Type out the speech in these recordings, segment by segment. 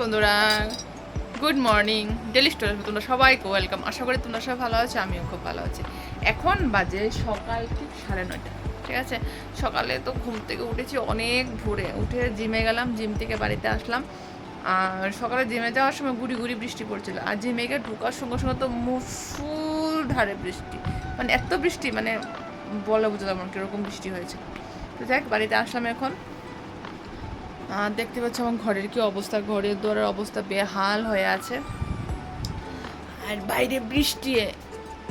বন্ধুরা। Good morning daily স্টোরে তোমরা সবাইকে ওয়েলকাম আশা করি তোমরা সবাই ভালো আছো, আমিও খুব ভালো আছি। এখন বাজে সকাল ঠিক সাড়ে নয়টা, ঠিক আছে? সকালে তো ঘুম থেকে উঠেছি অনেক ভোরে। উঠে জিমে গেলাম, জিম থেকে বাড়িতে আসলাম। আর সকালে জিমে যাওয়ার সময় গুড়ি গুড়ি বৃষ্টি পড়ছিল। আর জিমে গিয়ে ঢোকার সঙ্গে সঙ্গে তো মুসুল ধারে বৃষ্টি। মানে এত বৃষ্টি মানে বলে পারব কীরকম বৃষ্টি হয়েছে। তো যাক বাড়িতে আসলাম এখন। দেখতে পাচ্ছ আমার ঘরের কি অবস্থা। ঘরের দোয়ারের অবস্থা বেহাল হয়ে আছে। আর বাইরে বৃষ্টি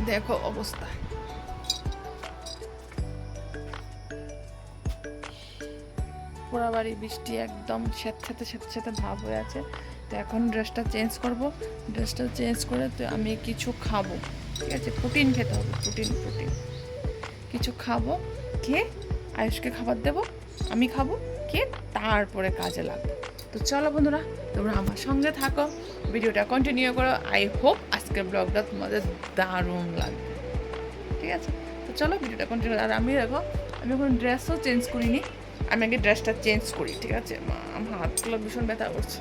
দেখো অবস্থা। পুরা বাড়ি বৃষ্টি একদম স্যাঁতস্যাঁতে স্যাঁতস্যাঁতে ভাব হয়ে আছে। তো এখন ড্রেসটা চেঞ্জ করব। ড্রেসটা চেঞ্জ করে তো আমি কিছু খাব। ঠিক আছে, প্রোটিন খেতে হবে, প্রোটিন প্রোটিন। কিছু খাব, খেয়ে আয়ুষকে খাবার দেবো, আমি খাব। খেয়ে তারপরে কাজে লাগবো। তো চলো বন্ধুরা, তোমরা আমার সঙ্গে থাকো। ভিডিওটা কন্টিনিউ করো। আই হোপ আজকের ব্লগটা তোমাদের দারুণ লাগবে। ঠিক আছে? তো চলো ভিডিওটা কন্টিনিউ আর আমি দেখো, আমি এখন ড্রেসও চেঞ্জ করিনি। আমি আগে ড্রেসটা চেঞ্জ করি, ঠিক আছে? আমার হাতগুলো ভীষণ ব্যথা করছে।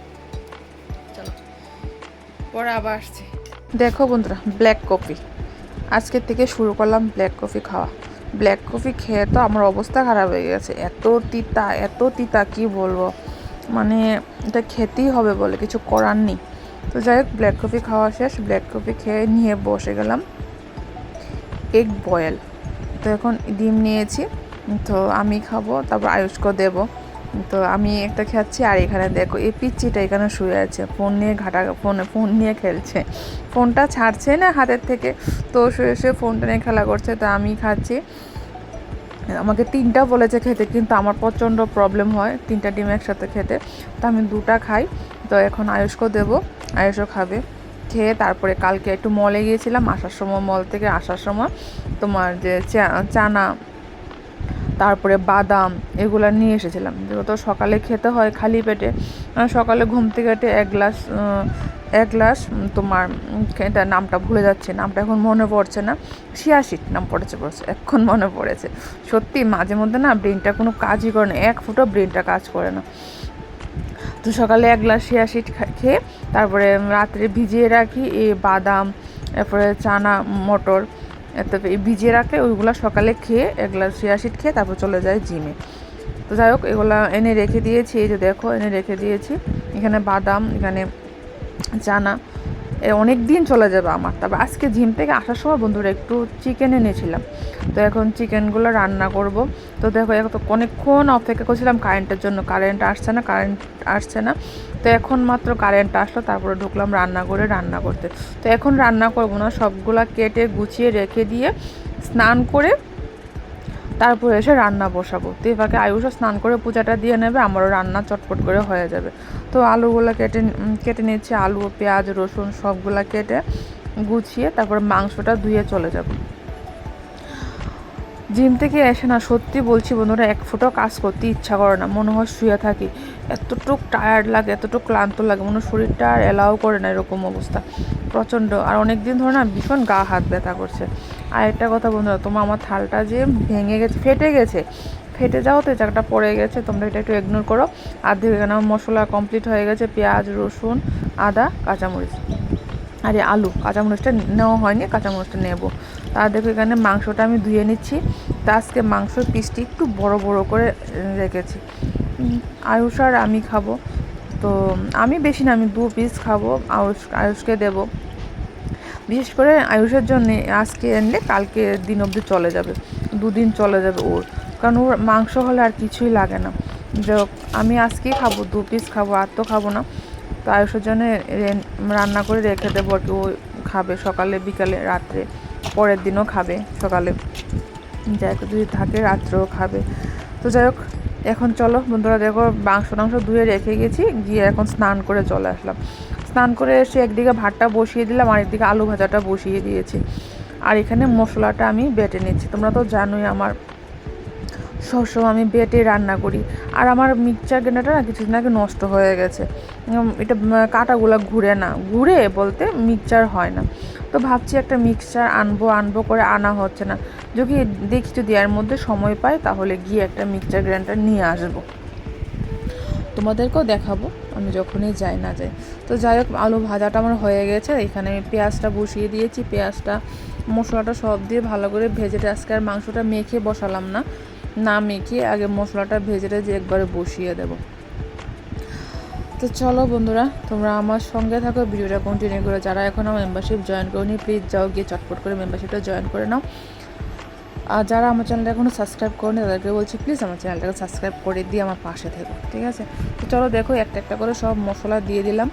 চলো, পরে আবার আসছি। দেখো বন্ধুরা ব্ল্যাক কফি আজকের থেকে শুরু করলাম ব্ল্যাক কফি খাওয়া। ব্ল্যাক কফি খেয়ে তো আমার অবস্থা খারাপ হয়ে গেছে। এত তিতা এত তিতা, কি বলব? মানে এটা খেতেই হবে বলে, কিছু করার নেই। তো যাই হোক ব্ল্যাক কফি খাওয়া শেষ। ব্ল্যাক কফি খেয়ে নিয়ে বসে গেলাম। এগ বয়েল তো এখন ডিম নিয়েছি। তো আমি খাব, তারপর আয়ুষকে দেবো। তো আমি একটা খাচ্ছি, আর এখানে দেখো, এই পিচ্চিটা এখানে শুয়ে আছে। ফোন নিয়ে ঘাটা, ফোনে, ফোন নিয়ে খেলছে। ফোনটা ছাড়ছে না হাতের থেকে, তো শুয়ে শুয়ে ফোনটা নিয়ে খেলা করছে। তো আমি খাচ্ছি। আমাকে তিনটা বলেছে খেতে, কিন্তু আমার প্রচণ্ড প্রবলেম হয় তিনটা ডিম একসাথে খেতে। তো আমি দুটা খাই। তো এখন আয়ুষকেও দেবো, আয়ুষও খাবে। খেয়ে তারপরে কালকে একটু মলে গিয়েছিলাম, আসার সময়, মল থেকে আসার সময় তোমার যে চানা তারপরে বাদাম এগুলো নিয়ে এসেছিলাম। যেহেতু সকালে খেতে হয় খালি পেটে সকালে ঘুম থেকে এক গ্লাস এক গ্লাস তোমার এটা নামটা ভুলে যাচ্ছে, নামটা এখন মনে পড়ছে না শিয়াশিট নাম পড়েছে পড়েছে, এখন মনে পড়েছে। সত্যি মাঝে মধ্যে না ব্রেনটা কোনো কাজই করে না, এক ফুটো ব্রেনটা কাজ করে না। তো সকালে এক গ্লাস শিয়াশিট খেয়ে তারপরে রাত্রে ভিজিয়ে রাখি, এ বাদাম তারপরে চানা, মটর এই ভিজিয়ে রাখলে ওইগুলো সকালে খেয়ে এক গ্লাস সিয়াশিট খেয়ে তারপর চলে যায় জিমে। তো যাই হোক, এগুলো এনে রেখে দিয়েছি, এই যে দেখো, এনে রেখে দিয়েছি। এখানে বাদাম, এখানে চানা অনেক দিন চলে যাবে আমার। তারপর আজকে জিম থেকে আসার সময় বন্ধুরা একটু চিকেন এনেছিলাম। তো এখন চিকেনগুলো রান্না করব। তো দেখো এখন তো অনেকক্ষণ অপেক্ষা করছিলাম কারেন্টের জন্য। কারেন্ট আসছে না কারেন্ট আসছে না। তো এখন মাত্র কারেন্ট আসলো, তারপরে ঢুকলাম রান্না করে, রান্না করতে। তো এখন রান্না করব না, সবগুলা কেটে গুছিয়ে রেখে দিয়ে স্নান করে তারপরে এসে রান্না বসাবো। তো এভাবে আয়ুষও স্নান করে পূজাটা দিয়ে নেবে, আমারও রান্না চটপট করে হয়ে যাবে। তো আলুগুলো কেটে কেটে নিচ্ছে আলু, পেঁয়াজ, রসুন সবগুলা কেটে গুছিয়ে তারপরে মাংসটা ধুয়ে চলে যাব। জিম থেকে এসে না, সত্যি বলছি বন্ধুরা, এক ফুটো কাজ করতে ইচ্ছা করে না। মনে হয় শুয়ে থাকি। এতটুক টায়ার্ড লাগে, এতটুক ক্লান্ত লাগে, মনে শরীরটা আর এলাও করে না এরকম অবস্থা। প্রচণ্ড। আর অনেক দিন ধরে না ভীষণ গা হাত ব্যথা করছে। আর একটা কথা বন্ধুরা, তোমার আমার থালটা যে ভেঙে গেছে, ফেটে গেছে, ফেটে যাও তো, এই জায়গাটা পড়ে গেছে, তোমরা এটা একটু ইগনোর করো। আর দেখো এখানে মশলা কমপ্লিট হয়ে গেছে, পেঁয়াজ, রসুন, আদা, কাঁচামরিচ। আর আলু, কাঁচামরিচটা নেওয়া হয়নি, কাঁচামরিচটা নেব। তার দেখো এখানে মাংসটা আমি ধুয়ে নিচ্ছি। তা আজকে মাংসর পিসটি একটু বড় বড় করে রেখেছি। আয়ুষ আর আমি খাব। তো, আমি বেশি না, আমি দু পিস খাব, আয়ুষ, আয়ুষকে দেবো। বিশেষ করে আয়ুষের জন্য আজকে এনলে কালকে দিন অবধি চলে যাবে, দুদিন চলে যাবে ওর। কারণ ওর মাংস হলে আর কিছুই লাগে না। যাই আমি আজকেই খাব, দু পিস খাব, আর তো খাব না। তো আয়ুষের জন্য রান্না করে রেখে দেবো আর কি, ও খাবে সকালে, বিকালে, রাত্রে। পরের দিনও খাবে সকালে। যাই হোক, যদি থাকে রাত্রেও খাবে। তো যাই হোক, এখন চলো বন্ধুরা, দেখো মাংস টাংস ধুয়ে রেখে গেছি, গিয়ে এখন স্নান করে চলে আসলাম। স্নান করে এসে একদিকে ভাতটা বসিয়ে দিলাম, আর একদিকে আলু ভাজাটা বসিয়ে দিয়েছি। আর এখানে মশলাটা আমি বেটে নিচ্ছি। তোমরা তো জানোই আমার সবসময় আমি বেটে রান্না করি। আর আমার মিক্সচার গ্রাইন্ডারটা না কিছুদিন আগে নষ্ট হয়ে গেছে। এটা কাঁটাগুলো ঘুরে না। ঘুরে বলতে মিক্সচার হয় না। তো ভাবছি একটা মিক্সচার আনব আনব করে আনা হচ্ছে না। যদি দেখি যদি এর মধ্যে সময় পাই, তাহলে গিয়ে একটা মিক্সচার গ্রাইন্ডার নিয়ে আসব। তোমাদেরকেও দেখাবো, আমি যখনই যাই না যাই। তো যাই হোক, আলু ভাজাটা আমার হয়ে গেছে, এখানে আমি পেঁয়াজটা বসিয়ে দিয়েছি, পেঁয়াজটা, মশলাটা সব দিয়ে ভালো করে ভেজে আজকে আর মাংসটা মেখে বসালাম না না মেখে আগে মশলাটা ভেজে টেজে একবারে বসিয়ে দেবো। তো চলো বন্ধুরা, তোমরা আমার সঙ্গে থাকো, ভিডিওটা কন্টিনিউ করে, যারা এখন আমার মেম্বারশিপ জয়েন করনি প্লিজ যাও গিয়ে চটপট করে মেম্বারশিপটা জয়েন করে নাও। আর যারা আমার চ্যানেলটা এখনও সাবস্ক্রাইব করেনি, তাদেরকে বলছি প্লিজ আমার চ্যানেলটাকে সাবস্ক্রাইব করে দিয়ে আমার পাশে থেকো ঠিক আছে? তো চলো দেখো, একটা একটা করে সব মশলা দিয়ে দিলাম।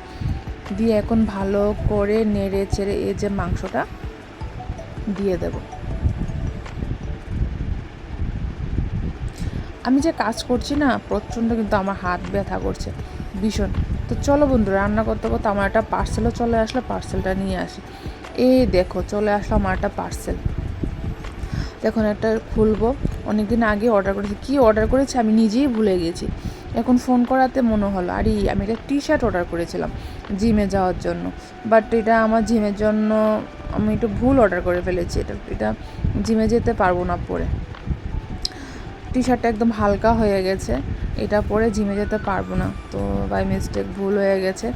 দিয়ে এখন ভালো করে নেড়ে চেড়ে এই যে মাংসটা দিয়ে দেব। আমি যে কাজ করছি না, প্রচণ্ড কিন্তু আমার হাত ব্যথা করছে, ভীষণ। তো চলো বন্ধু রান্না করতে করতে আমার একটা পার্সেলও চলে আসলো পার্সেলটা নিয়ে আসি। এই দেখো, চলে আসলো আমার একটা পার্সেল এখন একটা খুলবো। অনেক দিন আগে অর্ডার করেছি। কী অর্ডার করেছি? আমি নিজেই ভুলে গেছি। এখন ফোন করাতে মনে হলো, আরে, আমি একটা টি শার্ট অর্ডার করেছিলাম জিমে যাওয়ার জন্য। বাট এটা আমার জিমের জন্য আমি একটু ভুল অর্ডার করে ফেলেছি। এটা এটা জিমে যেতে পারব না পরে। টি শার্টটা একদম হালকা হয়ে গেছে। এটা পরে জিমে যেতে পারব না। তো বাই মিস্টেক ভুল হয়ে গেছে।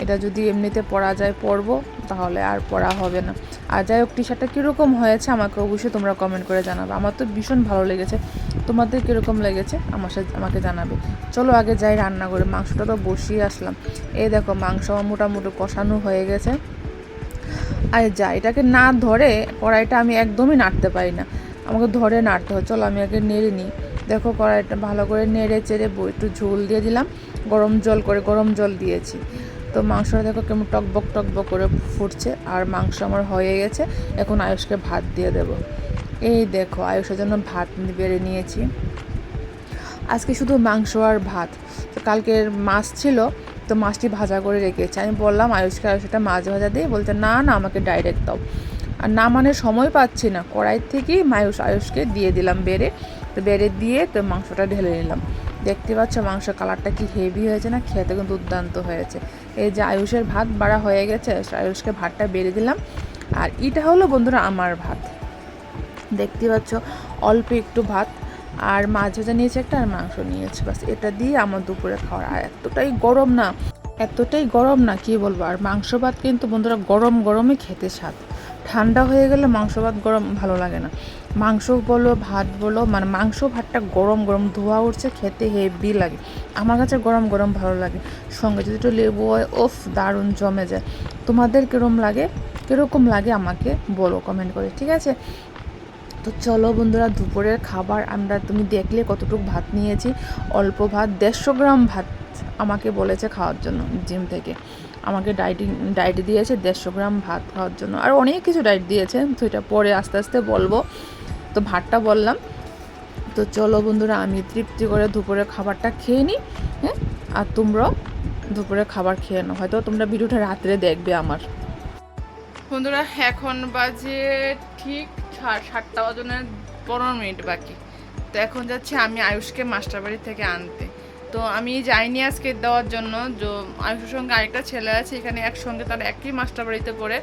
এটা যদি এমনিতে পরা যায় পরবো, তাহলে আর পরা হবে না। আর যাই হোক টি শার্টটা কীরকম হয়েছে আমাকে অবশ্যই তোমরা কমেন্ট করে জানাবে। আমার তো ভীষণ ভালো লেগেছে। তোমাদের কীরকম লেগেছে? আমার সাথে আমাকে জানাবে। চলো আগে যাই রান্না করে মাংসটা তো বসিয়ে আসলাম। এই দেখো, মাংস মোটামুটি কষানো হয়ে গেছে। আর যা, এটাকে না ধরে কড়াইটা আমি একদমই নাড়তে পারি না। আমাকে ধরে নাড়তে হয়। চলো, আমি আগে নেড়ে নিই। দেখো, কড়াইটা ভালো করে নেড়ে চেড়ে একটু ঝোল দিয়ে দিলাম। গরম জল করে গরম জল দিয়েছি। তো মাংসটা দেখো কেমন টকবক টকবক করে ফুটছে। আর মাংস আমার হয়ে গেছে। এখন আয়ুষকে ভাত দিয়ে দেব। এই দেখো, আয়ুষের জন্য ভাত বেড়ে নিয়েছি। আজকে শুধু মাংস আর ভাত। তো কালকের মাছ ছিল, তো মাছটি ভাজা করে রেখেছি। আমি বললাম আয়ুষকে আয়ুষটা মাছ ভাজা দিয়ে বলতে না না, আমাকে ডাইরেক্ট দাও। আর না মানে সময় পাচ্ছি না। কড়াই থেকেই মায়ুষ আয়ুষকে দিয়ে দিলাম বেড়ে। তো বেড়ে দিয়ে তো মাংসটা ঢেলে নিলাম। দেখতে পাচ্ছ মাংসের কালারটা কি হেভি হয়েছে না? খেতে কিন্তু দুর্দান্ত হয়েছে। এই যে আয়ুষের ভাত বাড়া হয়ে গেছে, আয়ুষকে ভাতটা বেড়ে দিলাম। আর এটা হলো বন্ধুরা আমার ভাত। দেখতে পাচ্ছ, অল্প একটু ভাত। আর মাছ ভাজা নিয়েছে একটা আর মাংস নিয়েছে। বাস এটা দিয়ে আমার দুপুরে খাওয়ার। আর এতটাই গরম না, এতটাই গরম না, কি বলব? আর মাংস ভাত কিন্তু বন্ধুরা গরম গরমে খেতে স্বাদ। ঠান্ডা হয়ে গেলে মাংস ভাত গরম ভালো লাগে না। মাংস বলো, ভাত বলো মানে মাংস ভাতটা গরম গরম ধোয়া উঠছে, খেতে হেভি লাগে। আমার কাছে গরম গরম ভালো লাগে। সঙ্গে যদি একটু লেবু হয় ওফ দারুণ জমে যায়। তোমাদের কীরকম লাগে? কীরকম লাগে আমাকে বলো কমেন্ট করে, ঠিক আছে? তো চলো বন্ধুরা, দুপুরের খাবার আমরা, তুমি দেখলে কতটুকু ভাত নিয়েছি। অল্প ভাত, দেড়শো গ্রাম ভাত আমাকে বলেছে খাওয়ার জন্য জিম থেকে। আমাকে ডায়েটিং ডায়েট দিয়েছে দেড়শো গ্রাম ভাত খাওয়ার জন্য। আর অনেক কিছু ডায়েট দিয়েছে, তো এটা পরে আস্তে আস্তে বলব। তো ভাতটা বললাম। তো চলো বন্ধুরা, আমি তৃপ্তি করে দুপুরের খাবারটা খেয়ে নিই হ্যাঁ? আর তোমরাও দুপুরে খাবার খেয়ে নাও। হয়তো তোমরা ভিডিওটা রাত্রে দেখবে আমার। বন্ধুরা, এখন বাজে ঠিক সাতটা বাজনের পনেরো মিনিট বাকি। তো এখন যাচ্ছি আমি আয়ুষকে মাস্টারবাড়ি থেকে আনতে। তো আমি যাইনি আজকে দেওয়ার জন্য। যে আয়ুষের সঙ্গে আরেকটা ছেলে আছে, এখানে একসঙ্গে তারা একই মাস্টারবাড়িতে পড়ে।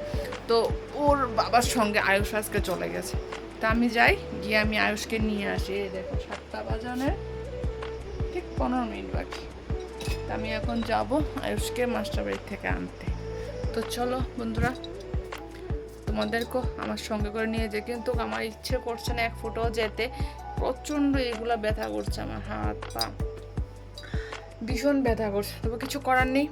তো ওর বাবার সঙ্গে আয়ুষ আজকে চলে গেছে। তা আমি যাই, গিয়ে আমি আয়ুষকে নিয়ে আসি। এই দেখো, সাতটা বাজানের ঠিক পনেরো মিনিট বাকি। তা আমি এখন যাব আয়ুষকে মাস্টার বাড়ি থেকে আনতে। তো চলো বন্ধুরা, তোমাদেরকেও আমার সঙ্গে করে নিয়ে যে কিন্তু আমার ইচ্ছে করছে না এক ফুটো যেতে। প্রচণ্ড এগুলো ব্যথা করছে আমার হাত পা। ভীষণ ব্যথা করছে। তবে কিছু করার নেই।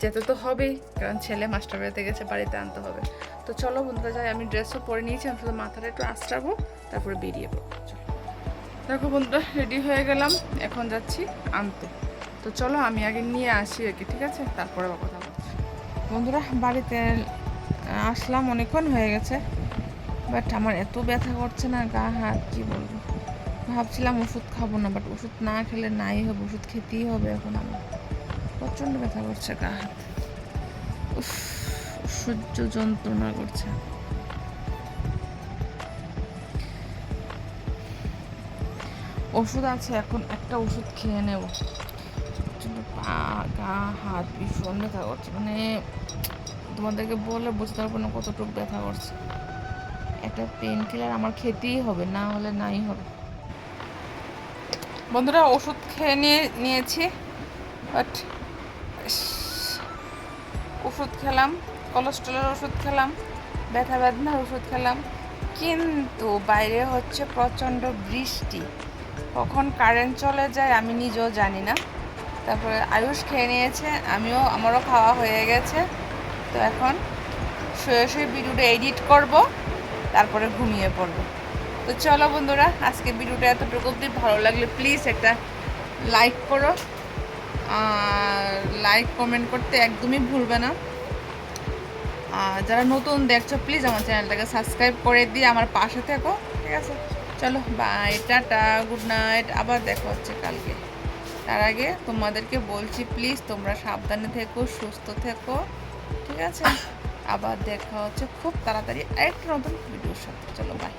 যেতে তো হবেই, কারণ ছেলে মাস্টার বাড়িতে গেছে, বাড়িতে আনতে হবে। তো চলো বন্ধুরা, যাই, আমি ড্রেসও পরে নিয়েছি, আমি শুধু মাথাটা একটু আঁচড়াবো, তারপরে বেরিয়ে পড়ব দেখো বন্ধুরা রেডি হয়ে গেলাম, এখন যাচ্ছি আনতে। তো চলো, আমি আগে নিয়ে আসি আর কি ঠিক আছে? তারপরে কথা বন্ধুরা, বাড়িতে আসলাম, অনেকক্ষণ হয়ে গেছে বাট আমার এত ব্যথা করছে না, গা হাত, কি বলব? ভাবছিলাম ওষুধ খাব না বাট ওষুধ না খেলে নাই হবে, ওষুধ খেতেই হবে এখন আমার। প্রচণ্ড ব্যথা করছে গা হাত। উফ, সহ্য যন্ত্রণা করছে। ওষুধ আছে এখন একটা ওষুধ খেয়ে নেব। পা গা হাত ভীষণ ব্যথা করছে। মানে তোমাদেরকে বলে বুঝতে পারব না কতটুকু ব্যথা করছে। একটা পেন কিলার আমার খেতেই হবে না হলে নাই হবে। বন্ধুরা ওষুধ খেয়ে নিয়ে নিয়েছি বাট ওষুধ খেলাম কোলেস্ট্রলের ওষুধ খেলাম, ব্যথা বেদনার ওষুধ খেলাম, কিন্তু বাইরে হচ্ছে প্রচণ্ড বৃষ্টি। কখন কারেন্ট চলে যায় আমি নিজেও জানি না। তারপরে আয়ুষ খেয়ে নিয়েছে, আমিও, আমারও খাওয়া হয়ে গেছে। তো এখন শুয়ে শুয়ে ভিডিওটা এডিট করব, তারপরে ঘুমিয়ে পড়ব। তো চলো বন্ধুরা, আজকে ভিডিওটা এতটুকু অবধি। ভালো লাগলে প্লিজ একটা লাইক করো। আর লাইক কমেন্ট করতে একদমই ভুলবে না। আর যারা নতুন দেখছ প্লিজ আমার চ্যানেলটাকে সাবস্ক্রাইব করে দিয়ে আমার পাশে থেকো, ঠিক আছে? চলো বাই টাটা গুড নাইট আবার দেখা হচ্ছে কালকে। তার আগে তোমাদেরকে বলছি প্লিজ তোমরা সাবধানে থেকো, সুস্থ থেকো, ঠিক আছে? আবার দেখা হচ্ছে খুব তাড়াতাড়ি আরেকটা নতুন ভিডিওর সাথে। চলো বাই